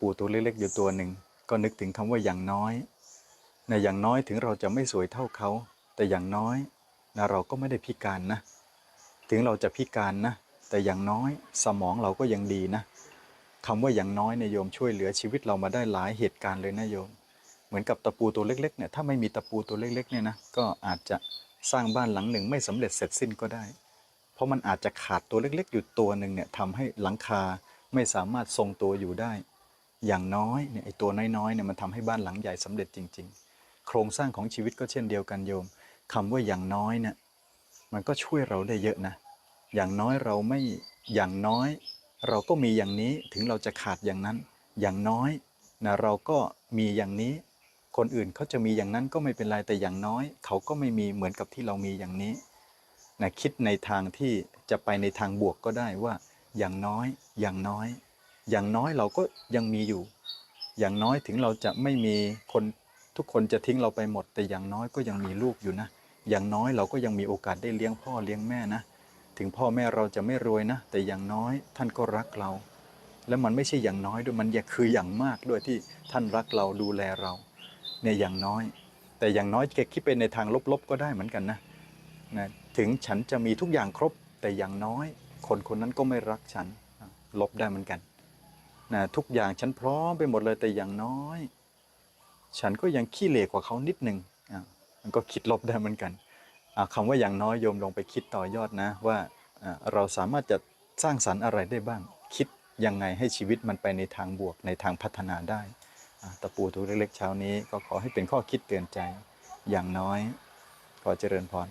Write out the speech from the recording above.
ปูตัวเล็กๆอยู่ตัวหนึ่ง ก็นึกถึงคำว่าอย่างน้อยนะอย่างน้อยถึงเราจะไม่สวยเท่าเขา แต่อย่างน้อยนะเราก็ไม่ได้พิการนะ ถึงเราจะพิการนะ แต่อย่างน้อยสมองเราก็ยังดีนะคำว่าอย่างน้อยเนี่ยโยมช่วยเหลือชีวิตเรามาได้หลายเหตุการณ์เลยนะโยม เหมือนกับตะปูตัวเล็กๆเนี่ยถ้าไม่มีตะปูตัวเล็กๆเนี่ยนะก็อาจจะสร้างบ้านหลังหนึ่งไม่สำเร็จเสร็จสิ้นก็ได้ เพราะมันอาจจะขาดตัวเล็กๆ อยู่ตัวหนึ่งเนี่ยทำให้หลังคาไม่สามารถทรงตัวอยู่ได้ อย่างน้อยเนี่ยไอ้ตัวน้อยๆเนี่ยมันทำให้บ้านหลังใหญ่สำเร็จจริง ๆ โครงสร้างของชีวิตก็เช่นเดียวกันโยมคำว่าอย่างน้อยเนี่ยมันก็ช่วยเราได้เยอะนะ อย่างน้อยเราไม่อย่างน้อย เราก็มีอย่างนี้ถึงเราจะขาดอย่างนั้น อย่างน้อยนะเราก็มีอย่างนี้ คนอื่นเขาจะมีอย่างนั้นก็ไม่เป็นไรแต่อย่างน้อย เขาก็ไม่มีเหมือนกับที่เรามีอย่างนี้นะคิดในทางที่จะไปในทางบวกก็ได้ว่าอย่างน้อยอย่างน้อย อย่างน้อยเราก็ยังมีอยู่ อย่างน้อยถึงเราจะไม่มีคนทุกคนจะทิ้งเราไปหมด แต่อย่างน้อยก็ยังมีลูกอยู่นะ อย่างน้อยเราก็ยังมีโอกาสได้เลี้ยงพ่อเลี้ยงแม่นะ ถึงพ่อแม่เราจะไม่รวยนะ แต่อย่างน้อยท่านก็รักเรา และมันไม่ใช่อย่างน้อยด้วยมันยากคืออย่างมากด้วยที่ท่านรักเราดูแลเราเนี่ยอย่างน้อย แต่อย่างน้อยแกคิดไปในทางลบๆก็ได้เหมือนกันนะนะถึงฉันจะมีทุกอย่างครบแต่อย่างน้อย คนคนนั้นก็ไม่รักฉันลบได้เหมือนกัน นะทุกอย่างฉันพร้อมไปหมดเลยแต่อย่างน้อย ฉันก็ยังขี้เหร่กว่าเขานิดหนึ่งอะมันก็คิดลบได้เหมือนกันอะคำว่าอย่างน้อยโยมลองไปคิดต่อยอดนะว่าเราสามารถจะสร้างสรรค์อะไรได้บ้าง คิดยังไงให้ชีวิตมันไปในทางบวกในทางพัฒนาได้ตะปูตัวเล็กๆเช้านี้ก็ขอให้เป็นข้อคิดเตือนใจอย่างน้อยขอเจริญพร